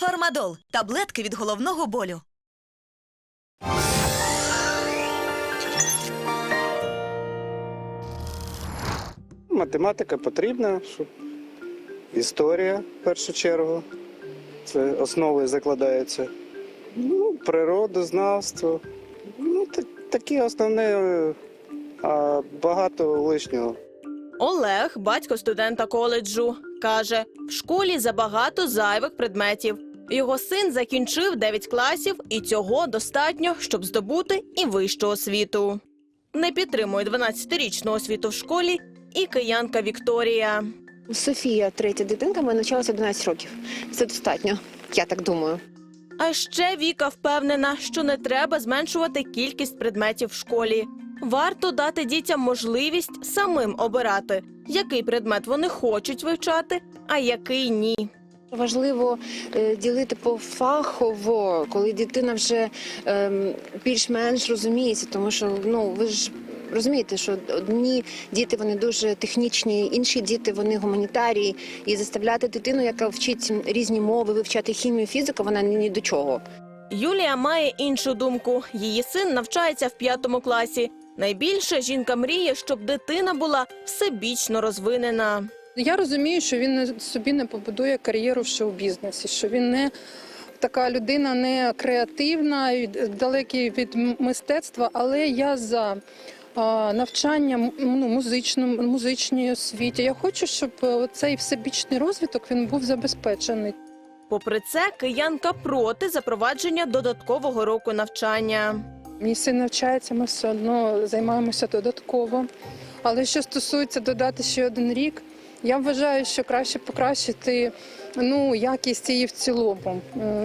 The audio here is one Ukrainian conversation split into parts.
Фармадол таблетки від головного болю. Математика потрібна, щоб історія в першу чергу. Це основи закладаються. Ну, природознавство. Ну, та- такі основні, е, а багато лишнього. Олег, батько студента коледжу, каже, в школі забагато зайвих предметів. Його син закінчив 9 класів, і цього достатньо, щоб здобути і вищу освіту. Не підтримує 12-річну освіту в школі і киянка Вікторія. Софія, третя дитинка, ми навчалася 11 років. Це достатньо, я так думаю. А ще Віка впевнена, що не треба зменшувати кількість предметів в школі. Варто дати дітям можливість самим обирати, який предмет вони хочуть вивчати, а який ні. Важливо е, ділити пофахово, коли дитина вже ем, більш-менш розуміється, тому що ну ви ж. Розумієте, що одні діти вони дуже технічні, інші діти вони гуманітарії, і заставляти дитину, яка вчить різні мови, вивчати хімію, фізику, вона ні, ні до чого. Юлія має іншу думку. Її син навчається в п'ятому класі. Найбільше жінка мріє, щоб дитина була всебічно розвинена. Я розумію, що він собі не побудує кар'єру в шоу-бізнесі, що він не така людина не креативна, далекий від мистецтва, але я за навчання ну, музичному, музичній освіті. Я хочу, щоб е, цей всебічний розвиток він був забезпечений. Попри це, киянка проти запровадження додаткового року навчання. Мій син навчається, ми все одно займаємося додатково. Але що стосується додати ще один рік, я вважаю, що краще покращити ну, якість її в цілому.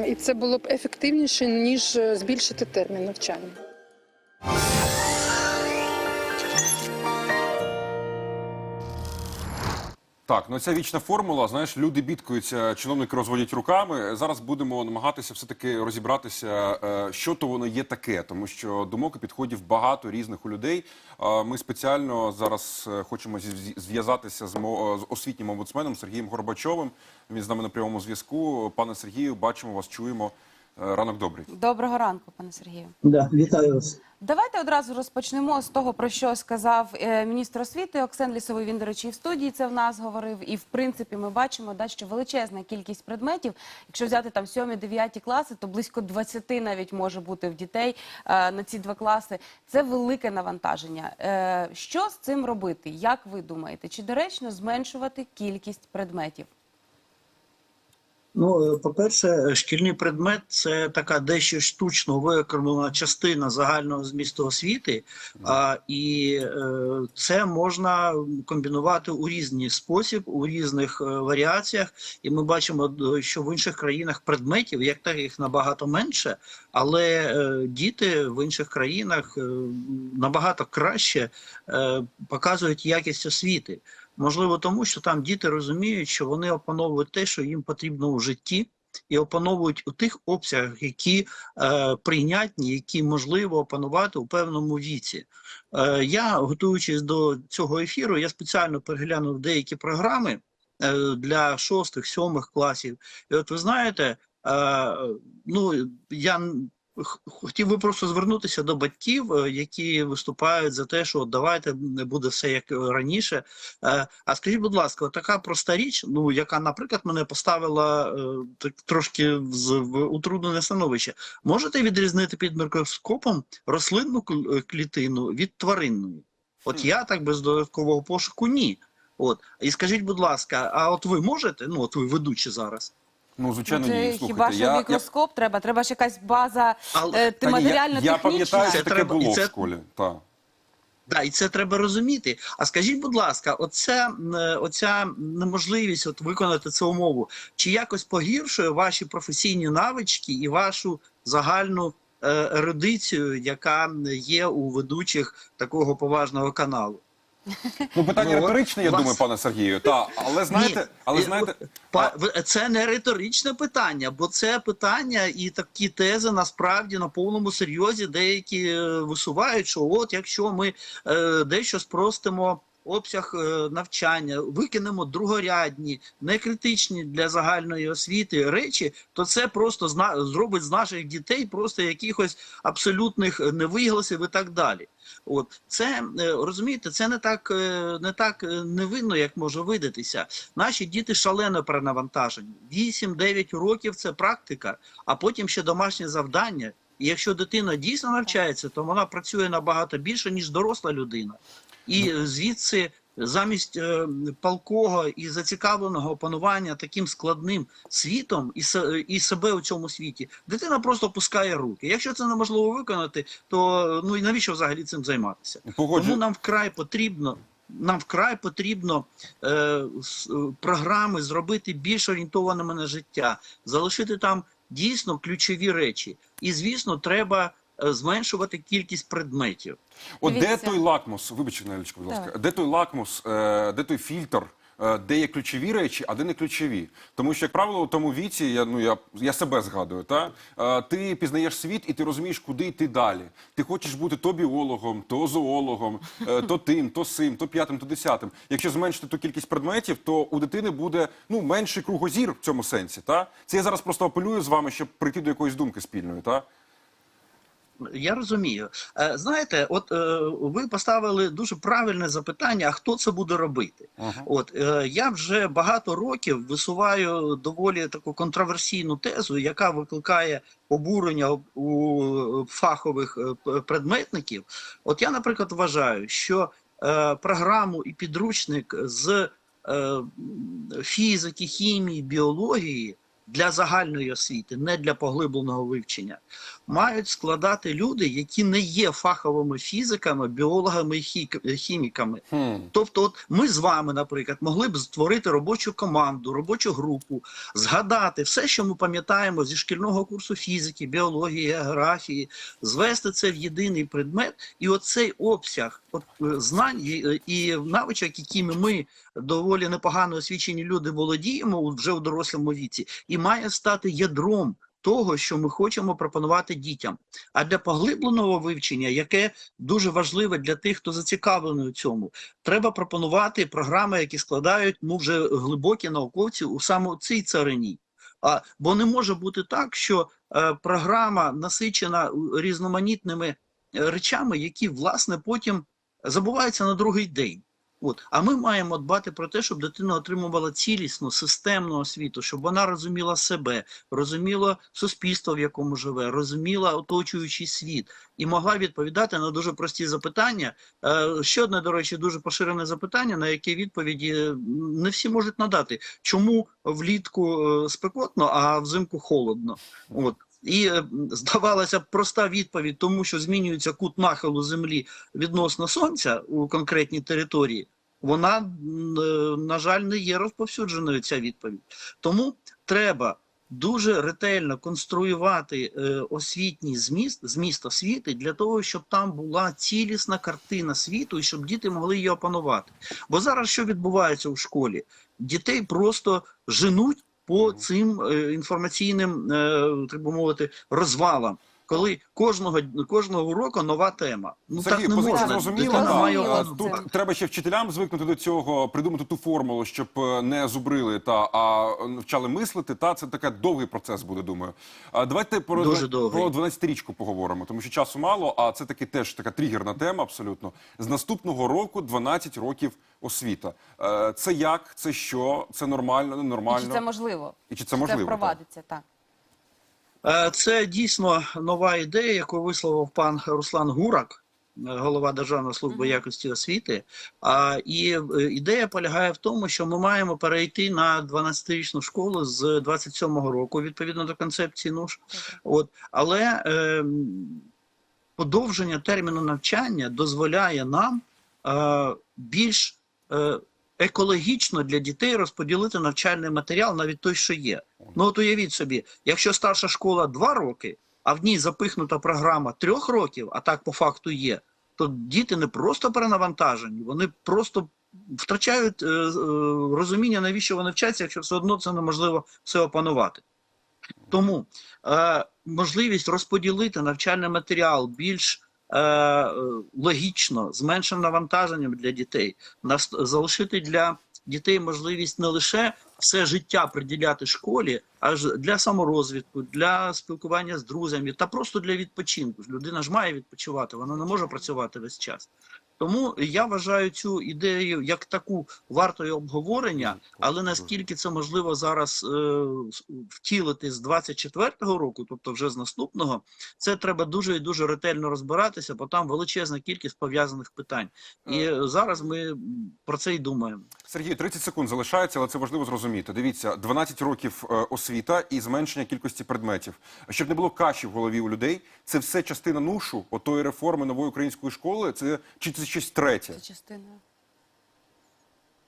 І це було б ефективніше, ніж е, збільшити термін навчання. Так, ну ця вічна формула. Знаєш, люди бідкаються, чиновники розводять руками. Зараз будемо намагатися все-таки розібратися, е, що то воно є таке, тому що думок і підходів багато різних у людей. Е, Ми спеціально зараз е, хочемо зв- зв'язатися з освітнім омбудсменом Сергієм Горбачовим. Він з нами на прямому зв'язку. Пане Сергію, бачимо вас, чуємо. Е, Ранок добрий. Доброго ранку, пане Сергію. Да, вітаю вас. Давайте одразу розпочнемо з того, про що сказав е, міністр освіти Оксен Лісовий. Він, до речі, і в студії це в нас говорив. І в принципі, ми бачимо, да, що величезна кількість предметів. Якщо взяти там 7-9 класи, то близько 20 навіть може бути в дітей е, на ці два класи. Це велике навантаження. Е, що з цим робити? Як ви думаєте? Чи доречно зменшувати кількість предметів? Ну, е, по-перше, шкільний предмет це така дещо штучно виокремлена частина загального змісту освіти, а, і е, це можна комбінувати у різний спосіб, у різних е, варіаціях. І ми бачимо, що в інших країнах предметів, як так їх набагато менше, але діти в інших країнах набагато краще показують якість освіти. Можливо, тому що там діти розуміють, що вони опановують те, що їм потрібно у житті, і опановують у тих обсягах, які е, прийнятні, які можливо опанувати у певному віці. Е, я, готуючись до цього ефіру, я спеціально переглянув деякі програми е, для шостих, сьомих класів. І от ви знаєте, е, ну я хотів би просто звернутися до батьків, е, які виступають за те, що от давайте не буде все як раніше. Е, А скажіть, будь ласка, така проста річ, ну яка, наприклад, мене поставила е, так трошки в утруднене становище. Можете відрізнити під мікроскопом рослинну е, клітину від тваринної? От я так без додаткового пошуку ні. От і скажіть, будь ласка, а от ви можете? Ну от ви ведучі зараз. Ну, звичайно, ні. Слухайте, хіба що я, я, мікроскоп треба? Треба ж якась база Але е, Та ні, я, матеріально-технічна. я пам'ятаю, Це таке треба- було і це- в школі. Так. Да, і це треба розуміти. А скажіть, будь ласка, оця, е, оця неможливість от виконати цю умову, чи якось погіршує ваші професійні навички і вашу загальну е, ерудицію, яка є у ведучих такого поважного каналу? Ну, питання Ну, риторичне, я вас- думаю, пане Сергію. Та, але знаєте, Ні, але е, знаєте, Па- Це не риторичне питання, бо це питання і такі тези насправді на повному серйозі деякі е, висувають, що от якщо ми е, дещо спростимо обсяг е, навчання, викинемо другорядні, некритичні для загальної освіти речі, то це просто зробить з наших дітей просто якихось абсолютних невигласів і так далі. От це е, розумієте, це не так, е, не так невинно, як може видатися. Наші діти шалено перенавантажені. 8-9 років це практика, а потім ще домашнє завдання. І якщо дитина дійсно навчається, то вона працює набагато більше, ніж доросла людина. І звідси замість е, палкого і зацікавленого опанування таким складним світом і, і себе у цьому світі, дитина просто пускає руки. Якщо це неможливо виконати, то ну і навіщо взагалі цим займатися? Погоджу. Тому нам вкрай потрібно. Нам вкрай потрібно е, с- е, програми зробити більш орієнтованими на життя, залишити там дійсно ключові речі. І звісно, треба зменшувати кількість предметів. От де той лакмус, вибачте, Нелічко, будь ласка, де той лакмус, е, де той фільтр, е, де є ключові речі, а де не ключові? Тому що, як правило, у тому віці, я, ну, я, я себе згадую, та? Е, ти пізнаєш світ і ти розумієш, куди йти далі. Ти хочеш бути то біологом, то зоологом, е, то тим, то сим, то п'ятим, то десятим. Якщо зменшити ту кількість предметів, то у дитини буде ну, менший кругозір в цьому сенсі. Та? Це я зараз просто апелюю з вами, щоб прийти до якоїсь думки спільної. Та? Я розумію. Е, Знаєте, от е, ви поставили дуже правильне запитання: а хто це буде робити? Ага. От е, я вже багато років висуваю доволі таку контроверсійну тезу, яка викликає обурення у фахових предметників. От я, наприклад, вважаю, що програму і підручник з фізики, хімії, біології для загальної освіти, не для поглибленого вивчення, мають складати люди, які не є фаховими фізиками, біологами і хіміками. Хм. Тобто, от ми з вами, наприклад, могли б створити робочу команду, робочу групу, згадати все, що ми пам'ятаємо зі шкільного курсу фізики, біології, географії, звести це в єдиний предмет, і оцей обсяг знань і, і навичок, якими ми доволі непогано освічені люди володіємо вже у дорослому віці, і має стати ядром. Того, що ми хочемо пропонувати дітям, а для поглибленого вивчення, яке дуже важливе для тих, хто зацікавлений у цьому, треба пропонувати програми, які складають ну вже глибокі науковці у саме цій царині. А бо не може бути так, що е, програма насичена різноманітними е, речами, які власне потім забуваються на другий день. От а ми маємо дбати про те, щоб дитина отримувала цілісну системну освіту, щоб вона розуміла себе, розуміла суспільство, в якому живе, розуміла оточуючий світ і могла відповідати на дуже прості запитання. Е, Ще одне, до речі, дуже поширене запитання, на яке відповіді не всі можуть надати. Чому влітку е, спекотно, а взимку холодно? От. І е, здавалося б проста відповідь, тому що змінюється кут нахилу землі відносно сонця у конкретній території. Вона, е, на жаль, не є розповсюдженою ця відповідь. Тому треба дуже ретельно конструювати е, освітній зміст, зміст освіти для того, щоб там була цілісна картина світу і щоб діти могли її опанувати. Бо зараз що відбувається у школі? Дітей просто женуть по цим е, інформаційним, е, так би мовити, розвалам. Коли кожного кожного року нова тема. Ну Сергій, так не позиція можна. зрозуміла. Дитина да. має Зрозуміло. Тут треба ще вчителям звикнути до цього, придумати ту формулу, щоб е, не зубрили та а навчали мислити. Та це такий довгий процес буде. Думаю. А давайте про, Дуже про 12-річку поговоримо, тому що часу мало. А це таки теж така тригерна тема. Абсолютно з наступного року 12 років освіта. Е, Це як? Це що? Це нормально? І Ненормально? чи це можливо? І чи це можливо? Це впровадиться, так. Е, Це дійсно нова ідея, яку висловив пан Руслан Гурак, е, голова Державної служби якості освіти. А і е, ідея полягає в тому, що ми маємо перейти на 12-річну школу з 27-го року, відповідно до концепції НУШ. От, але е, подовження терміну навчання дозволяє нам е, більш е, екологічно для дітей розподілити навчальний матеріал, навіть той, що є. Ну от уявіть собі, якщо старша школа 2 роки, а в ній запихнута програма трьох років, а так по факту є, то діти не просто перенавантажені, вони просто втрачають е, е, розуміння, навіщо вони вчаться, якщо все одно це неможливо все опанувати. Тому е, можливість розподілити навчальний матеріал більш е, логічно зменшеним навантаженням для дітей, залишити для дітей можливість не лише все життя приділяти школі, а для саморозвитку, для спілкування з друзями та просто для відпочинку. Людина ж має відпочивати, вона не може працювати весь час. Тому я вважаю цю ідею як таку вартою обговорення, але наскільки це можливо зараз е, втілити з 24-го року, тобто вже з наступного, це треба дуже і дуже ретельно розбиратися, бо там величезна кількість пов'язаних питань. І зараз ми про це й думаємо. Сергій, 30 секунд залишається, але це важливо зрозуміти. Дивіться, 12 років е, освіта і зменшення кількості предметів. Щоб не було каші в голові у людей, це все частина нушу, отої реформи нової української школи. Це чи це щось третє? Це частина.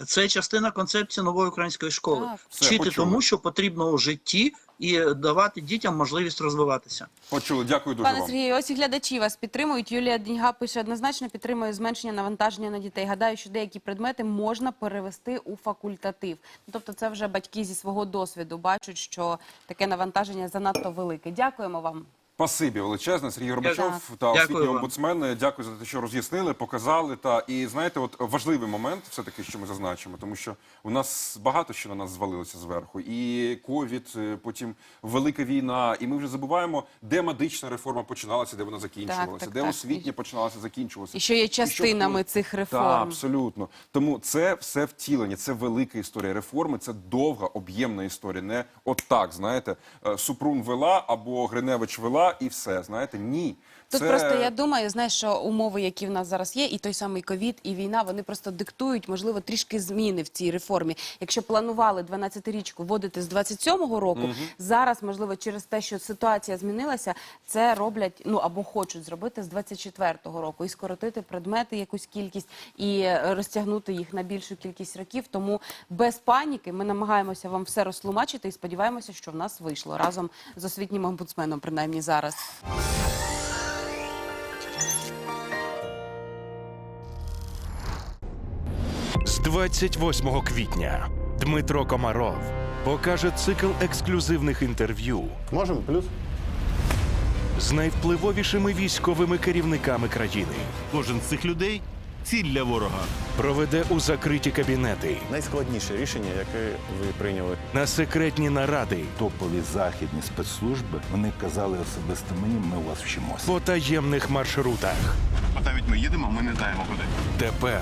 Це частина концепції нової української школи. Так. Все, Вчити почули. тому, що потрібно у житті, і давати дітям можливість розвиватися. Почули. Дякую дуже Пане вам. Сергію, ось і глядачі вас підтримують. Юлія Діньга пише однозначно підтримує зменшення навантаження на дітей. Гадаю, що деякі предмети можна перевести у факультатив. Ну, Тобто, це вже батьки зі свого досвіду бачать, що таке навантаження занадто велике. Дякуємо вам. Спасибі величезне, Сергій Горбачов та освітній омбудсмен. Дякую за те, що роз'яснили, показали. Та і знаєте, от важливий момент, все таки, що ми зазначимо, тому що у нас багато що на нас звалилося зверху, і ковід, е, потім велика війна, і ми вже забуваємо, де медична реформа починалася, де вона закінчувалася, так, де так. освітня починалася, закінчувалася. І що є І що частинами цих реформ. Так, абсолютно. Тому це все втілення, це велика історія реформи, це довга, об'ємна історія. Не от так, знаєте, е, Супрун вела або Гриневич вела, і все. Знаєте, ні. Тут це... просто я думаю, знаєш, що умови, які в нас зараз є, і той самий ковід, і війна, вони просто диктують, можливо, трішки зміни в цій реформі. Якщо планували 12-річку вводити з 27-го року, зараз, можливо, через те, що ситуація змінилася, це роблять ну або хочуть зробити з 24-го року і скоротити предмети якусь кількість і розтягнути їх на більшу кількість років. Тому без паніки ми намагаємося вам все розтлумачити і сподіваємося, що в нас вийшло разом з освітнім омбудсменом, принаймні зараз. З 28 квітня Дмитро Комаров покаже цикл ексклюзивних інтерв'ю Можемо плюс? з найвпливовішими військовими керівниками країни. Кожен з цих людей ціль для ворога. Проведе у закриті кабінети Найскладніше рішення, яке ви прийняли. на секретні наради топові західні спецслужби вони казали особисто мені, ми у вас вчимося. по таємних маршрутах. А навіть ми їдемо, ми не знаємо куди. Тепер